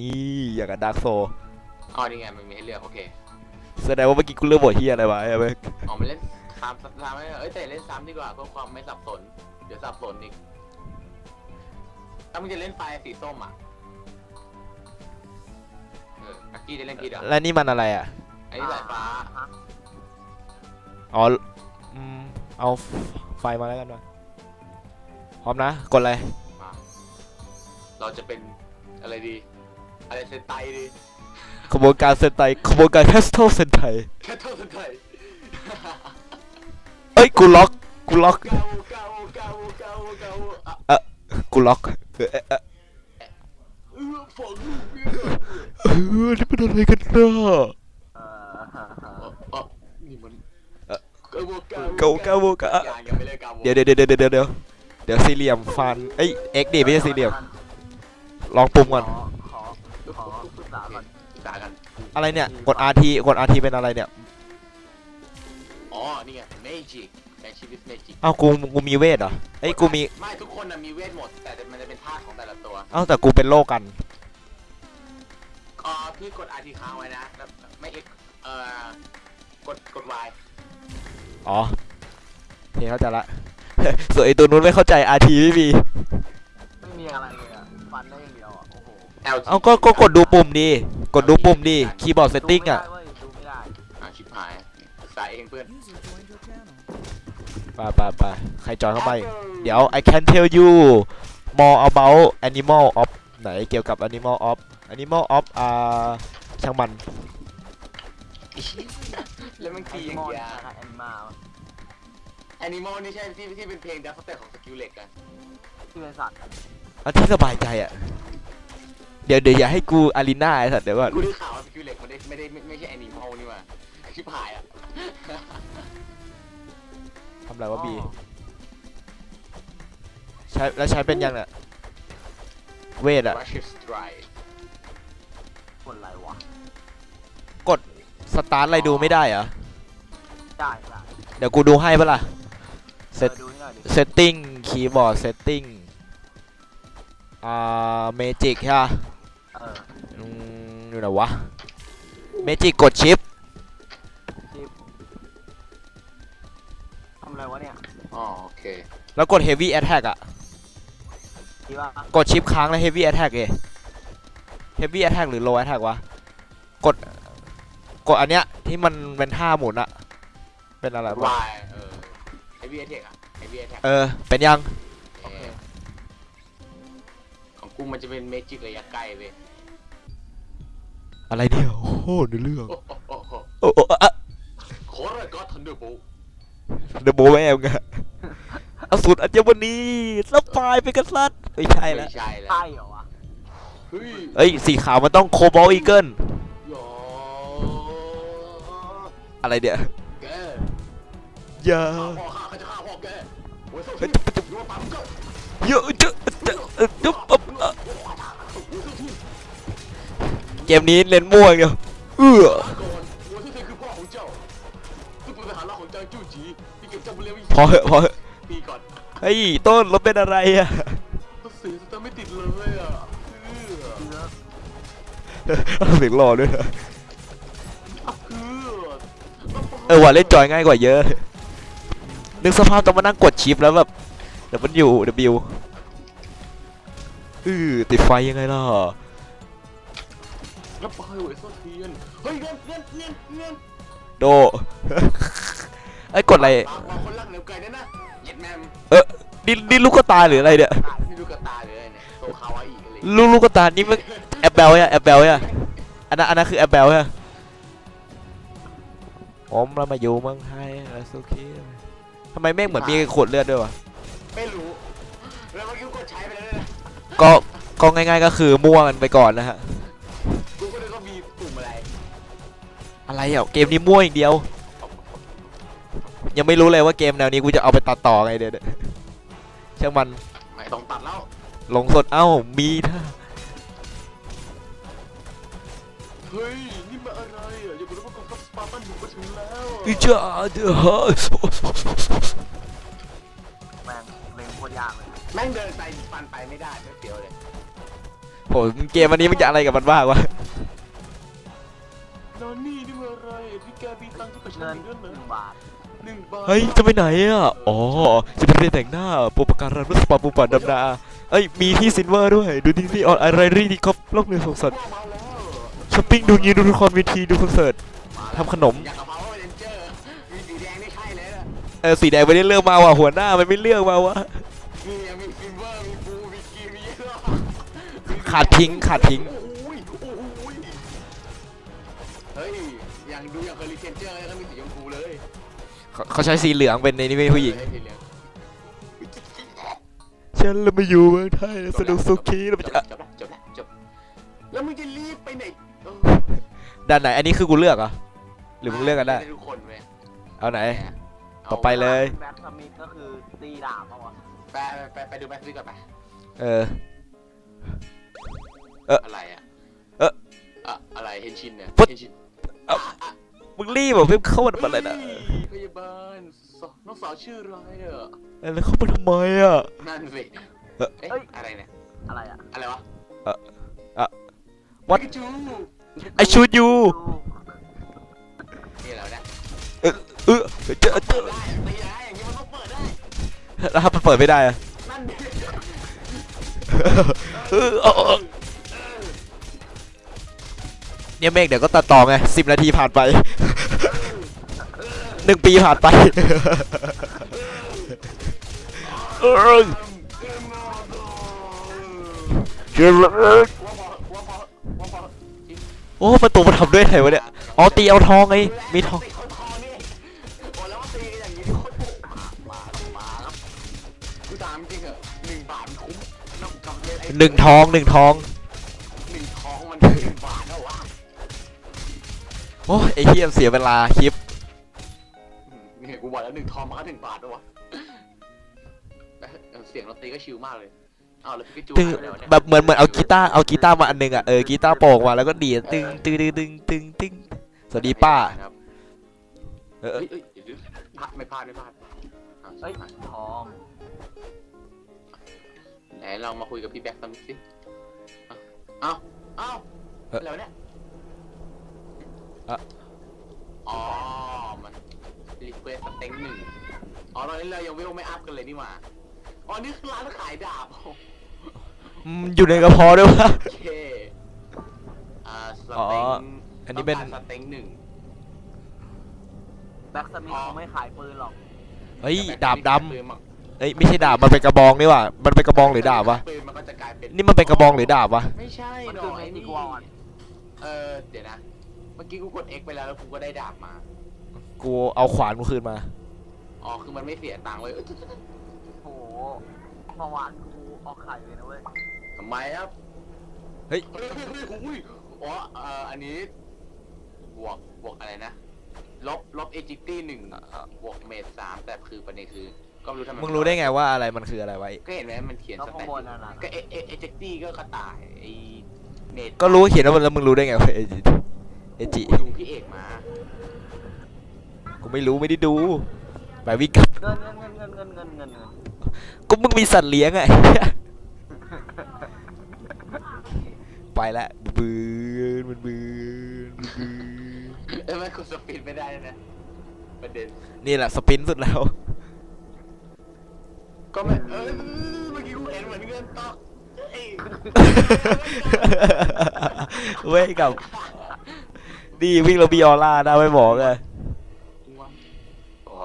นี่อย่างกับดาร์กโซอ๋อนี่ไงมันมีให้เลือกโอเคแสดงว่าเมื่อกี้กูเลือกบทเฮียอะไรวะไอ้เว้ยอ๋อมันเล่นซ้ำซ้ำไม่เอ้ยแต่เล่นซ้ำดีกว่าเพื่อความไม่สับสน เดี๋ยวสับสนอีกถ้ามึงจะเล่นไฟสีส้มอะเออลักกี้จะเล่นกี่ดอกแล้วนี่มันอะไรอะไอ้นี่สายฟ้าอ๋ออืมเอาไฟมาแล้วกันวะพร้อมนะ กดเลยมาเราจะเป็นอะไรดี อะไรเซนไตดีขบวนการเซนไตขบวนการแคสโตเซนไตแค่เท่าเซนไตเอ้ยกูล็อกกูล็อกเก้าเก้าเก้าเก้าเก้าอะกูล็อกเออเออเออเออฝังลูกเนี่ยเออนี่เป็นอะไรกันเนาะเอออ๋อนี่มันเอ่อเก้าเก้าเกาเกาเกายังยังไม่เลิกเก้าเดี๋ยวเดี๋ยวเดี๋ยวเดี๋ยวเดี๋ยวเดี๋ยวเดี๋ยวสี่เหลี่ยมฟันเอ้ยเอ็กดีไม่ใช่สี่เหลี่ยมลองปุ่มก่อน ขอขอขอปรึก ษาก่อนศึกษากัน อะไรเนี่ย กด RT กด RT เป็นอะไรเนี่ย อ๋อ นี่ไง magic แต่ชีวิต magic เอ้ากูกูมีเวทเหรอเอ้ยกูมี ไม่ทุกคนนะมีเวทหมด แต่มันจะเป็นธาตุของแต่ละตัวเอ้าแต่กูเป็นโลกันอ๋อพี่กด RT ค้างไว้นะแล้วไม่เอ็กเอ่อกดกด Y อ๋อโอเคเข้าใจละ ส่วนไอตัวนู้นไม่เข้าใจ RT ไม่มี ไม่มีอะไรเลยอะ ฟันได้อย่างเดียวอะโอ้โห L เอาก็ก็กดดูปุ่มดี กดดูปุ่มดี คีย์บอร์ดเซตติ้งอะดูไม่ได้เว้ยดูไม่ได้อะชิบหายศึกษาเองเพื่อน User joined your channel. ไปไปไปใครจอยเข้าไป เดี๋ยว I can tell you more about animal of ไหนเกี่ยวกับ animal of animal of อ่าช่างมัน แล้วมันตีอย่างมอนเงี้ยนะครับแอนิมา Animal นี่ใช่ที่ที่เป็นเพลงดับสเตปของสกิลเล็กอะที่เป็นสัตว์เอาที่สบายใจอะ เดี๋ยวเดี๋ยวอย่าให้กูอารีนาไอ้สัตว์เดี๋ยวก่อนกูได้ข่าวว่าสกิลเล็กมันได้ไม่ได้ไม่ไม่ใช่ Animal นี่หว่าชิบหายอะทำอะไรวะบีใช้แล้วใช้เป็นยังเนี่ยเวทอะ Rush Strike คนอะไรวะสตาร์ทอะไรดูไม่ได้เหรอ ได้ได้เดี๋ยวกูดูให้ปะล่ะ เสร็จออดูให้หน่อยดิ setting keyboard setting อ่า magic ใช่ปะเอออืม อยู่ไหนวะ magic กดชิป ทำอะไรวะเนี่ยอ๋อโอเคแล้วกด heavy attack อะ คิดว่ากดชิปค้างแล้ว heavy attack เอ heavy attack หรือ low attack วะ กด กดอันเนี้ยที่มันเป็นท่าหมุนอะเป็นอะไรวะ Y เออ Heavy Attack อะ Heavy Attack เออ เป็นยังเออของกูมันจะเป็น Magic ระยะไกลเว้ย อะไรเนี่ยโอ้โหในเรื่องโอ้โหโอ้โหโอ้โหอะขอระก็ Thunderbolt เดอะโบแวมกะอสูรอัญมณีสปายเป็นกษัตริย์ไม่ใช่แล้วไม่ใช่แล้วใช่เหรอวะเฮ้ยเอ้ยสีขาวมันต้องโคบอลอีเกิลหยออะไรเดี๋ยวแกอย่าฆ่าพ่อข้าข้าจะฆ่าพ่อแกโอ้ยโซ่เฮ้ยที่จะจะโยนปั๊มก็เยอะจะจะเอ่อจะเอ่อเอ่อ เกมนี้เล่นมั่วอย่างเดียวเออลาก่อนโอ้ยที่คือพ่อของเจ้าซึ่งเป็นทหารราชของจางจู้จีที่เก็บเจ้าบุเรวิพอเหอะพอเหอะปีก่อนเฮ้ยต้นเราเป็นอะไรอะก็สื่อสตาร์ไม่ติดเลยอะเออเยอะเสียงหล่อด้วยนะคือเออว่าเล่นจอยง่ายกว่าเยอะนึกสภาพต้องมานั่งกดชิปแล้วแบบเดี๋ยวมันอยู่ W อือติดไฟยังไงล่ะ แล้วไปเว้ยโซเทียน เฮ้ยเงินเงินเงินเงินโด ไอ้ยกดอะไรปากว่าคนรักเหนียวไก่เนี่ยนะเย็ดแมมนี่นี่ลูกกระตายหรืออะไรเนี่ยไม่ดูกระตาเลยเนี่ยโตคาวาอีกันเลยลูกลูกกระตายนี่มันแอปเบลเนี่ยแอปเบลเนี่ยอันนั้นอันนั้นคือแอปเบลเนี่ยผมเรามาอยู่เมืองไทยอะไรสุขีทำไมแม่งเหมือนมีขวดเลือดด้วยวะ ไม่รู้แล้วเมื่อกี้กดใช้ไปแล้วด้วยนะก็ก็ง่ายๆก็คือมั่วกันไปก่อนนะฮะ อะไรอะเกมนี้มั่วอย่างเดียว ยังไม่รู้เลยว่าเกมแนวนี้กูจะเอาไปตัดต่อไงเดี๋ยวๆช่างมันไม่ต้องตัดแล้วลงสดเอ้ามีท่าเฮ้ยนี่มาอะไรอะอย่าบอกนะว่ากองทัพสปาร์ตันบุกมาถึงแล้วอีจ้าเด้อแม่งเล่นโคตรยากเลยแม่งเดินไปฟันไปไม่ได้ไม่เสียวเลยผหเกมวันนี้มันจะอะไรกับมันบ้างวะนอนนี่นี่มัน อะไรพี่แกมีตังค์ที่ประชาเงินชนด้วยหเหรอนึ่งบาทหนึ่งบาทเฮ้ย จะไปไหนอะ อ๋อ จะไปเรียนแต่งหน้าปูปการันรุสปาปูปัดดำนาเอ้ย มีที่ซินเวอร์ด้วย ดูดิซี่ออนอะไรรีดีครบโลกเหนือสงสัตว์มาแล้วช้อปปิ้งดูงี้ดูละครเวทีดูคอนเสิร์ตทำขนม อย่างกับ Power Ranger มีสีแดงนี่ใช่เลยนะเออ สีแดงไม่ได้เลือกมาว่ะ หัวหน้ามันไม่เลือกมาวะมีมีซิลเวอร์มีบลูมีกรีนมีเยอะขาดพิงค์ขาดพิงค์โอ้ยโอย่างดูอย่างเคอร์ลิเคนเจอร์ก็มีสีชมพูเลยเขาเขาใช้สีเหลืองเป็นในนี่ไม่ผู้หญิงเฮ้ยสีเหลืองฉันเรามาอยู่เมืองไทยสนุกสุขีแล้วมันจจะบแล้วจบแล้วจบแล้วมึงจะรีบไปไหนเออด้านไหน อันนี้คือกูเลือกเหรอ หรือมึงเลือกกันได้ ทุกคนเว้ยเอาไหนเอาต่อไปเลย แบ็คสมิธก็คือตีดาบเอาวะไปไปไปดูแมสซี่ก่อนไปเออ อะไรอะเอ๊ะ อะอะไรเฮนชินเนี่ยปุ๊ด เฮนชิน เอ้ามึงรีบเหรอเพิ่มเข้ามาทำอะไรนะเฮ้ยพยาบาลสน้องสาวชื่ออะไรอะเอ้ยแล้วเข้ามาทำไมอะ นั่นสิเอ๊ะเอ๊ะอะไรเนี่ยอะไรอะอะไรวะเอ่อเอ่อ What? ปิกาจูไอชูดยูนี่อะไรวะเนี่ยเออเจอเจอเปิดได้ตีได้อย่างนี้มันต้องเปิดได้แล้วถ้ามันเปิดไม่ได้อะ นั่นดิเออเอาเอาเอา เนี่ยเมฆเดี๋ยวก็ตัดต่อไงสิบนาทีผ่านไปหนึ่งปีผ่านไปโอ้ประตูมาทำด้วยไรวะเนี่ยอ๋อตีเอาทองไงมีทองหนึ่งทองหนึ่งทอง โอ้ยไอ้เฮียเสียเวลาคลิปนี่กูบอกแล้วหนึ่งทองมันก็หนึ่งบาทแล้ววะเอ้ยเสียงดนตรีก็ชิลมากเลยอ้าวแล้วพี่จูตึงหายไปไหนวะเนี่ยแบบเหมือนเหมือนเอากีตาร์เอากีตาร์มาอันหนึงอะเออกีตาร์โปร่งมาแล้วก็ดีดตึงตึงตึงตึงตึงตึงสวัสดีป้าครับเออเอเฮ้อยเอ้ยเดี๋ยวพลาดไม่พลาดไม่พลาดอะเฮ้ยทองไหนเรามาคุยกับพี่แบ็คสักนิดสิเอ้าเอ้าเอ้าอะไรวะเนี่ย อ๋อ มันรีเควสสเต็งหนึ่งอ๋อตอนนี้เรายังเวลไม่อัพกันเลยนี่หว่าอ๋อ นี่คือร้านขายดาบอืมอยู่ในกระเพาะด้วยวะ โอเคอ่าสอ๋อเต็งอันนี้เป็น ต้งการสเต็งหนึ่ง แบ็คสมิธเขาไม่ขายปืนหรอก เฮ้ยดาบดปืนมันำเอ้ยไม่ใช่ดาบมันเป็นกระบองนี่หว่ามันเป็นกระบองหรือดาบวะปืนมันก็จะกลายเป็นนี่มันเป็นกระบองหรือดาบวะไม่ใช่มันหรคืออกเมไอ้จินี่กวอลเออ เดี๋ยวนะ เมื่อกี้กูกด X ไปแล้วแล้วกูก็ได้ดาบมา กูเอาขวานกูคืนมา อ๋อ คือมันไม่เสียตังค์เลยเอ้ยโอ้โหเมื่อวานกูออกไข่เลยนะเว้ยทำไมครับเฮ้ยเฮ้ย เฮ้ยเฮ้ยอุ้ยอ๋อเอ่ออันนี้ บวก บวกอะไรนะ ลบ ลบเอจิตี้หนึ่งบวกเมดสามแต่คือประเด็นคือ ก็ไม่รู้ทำไมมึงรู้ได้ไงว่าอะไรมันคืออะไรวะก็เห็นไหมมันเขียนก็สข้างแตทบนนั่นน่ะก็เอเอเอจิตี้ก็กระต่ายไอเมดก็รู้เขียนว่ามันแล้วมึงรู้ได้ไงวะเอจิ เอจิกูดูพี่เอกมา กูไม่รู้ไม่ได้ดู ไปวิ่งกลับเงินเงินเงินเงินเงินเงินเงินเงินก็มึงมีสัตว์เลี้ยงไง ไปละบืนมันบืนมันบืนเอ้ยมันกดสปีดไม่ได้นะประเด็น นี่แหละสปรินต์สุดแล้ว ก็ไม่เออเมื่อกี้กูเห็นเหมือนเงินตอกเอ้ยเว้ยกับ ดีวิ่งเราบีออร่าได้ไม่บอกเลยอ๋อ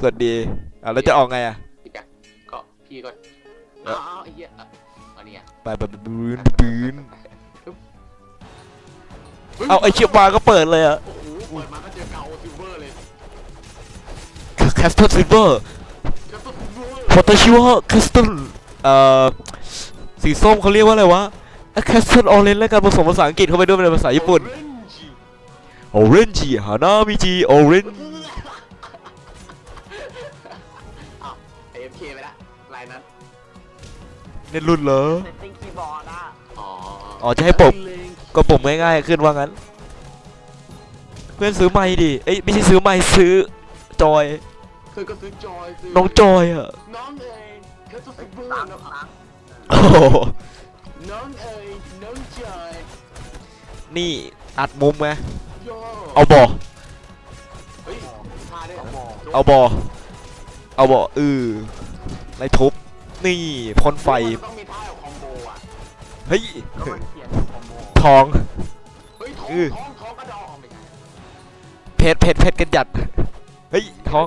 สวัสดีอะแล้วจะออกไงอะพี่แกก็พี่ก็เอ่ออ้าวไอ้เหี้ยอะอันนี้อะไปแบบบืนบืนเอาไอเชียบวาก็เปิดเลยอะโอ้โหเปิดมาก็เจอเกาซิลเวอร์เลยแคสเตอร์ซิลเวอร์เจอตัวซิลเวอร์พอตชิวแคสเตอร์เอ่อสีส้มเขาเรียกว่าอะไรวะ แคสเตอร์ออเรนจ์แล้วกันผสมภาษาอังกฤษเข้าไปด้วยเป็นภาษาญี่ปุ่นออเรนจ์ออเรนจิฮานามิจิออเรนอ้าวเอฟเคไปละลายนั้นเน้นรุ่นเหรอเซตติ้งคีย์บอร์ดอะอ๋ออ๋อจะให้ปบก็ปุ่มง่ายๆขึ้นว่างั้น เพื่อนซื้อไม้ดิเอ้ยไม่ใช่ซื้อไม้ซื้อจอยเคยก็ซื้อจอยซื้อน้องจอยอะน้องเองเขาจะซิลเวอร์ตังค์นะตังค์โอ้ โหองเอ๋ยน้องจอยนี่อัดมุมไหมโยเอาบอเฮ้ยพาได้เหรเอาอโบเอาบอเอาบอเออไล่ทุบนี่พ่นไฟมันต้องมีท่าของคอมโบอะเฮ้ยก็มันเขียนคอมโบทอง เฮ้ยท้องอื้อ ท้องท้องกระดองเป็นไงเพชรเพชรเพชรกันหยัดเฮ้ยทอง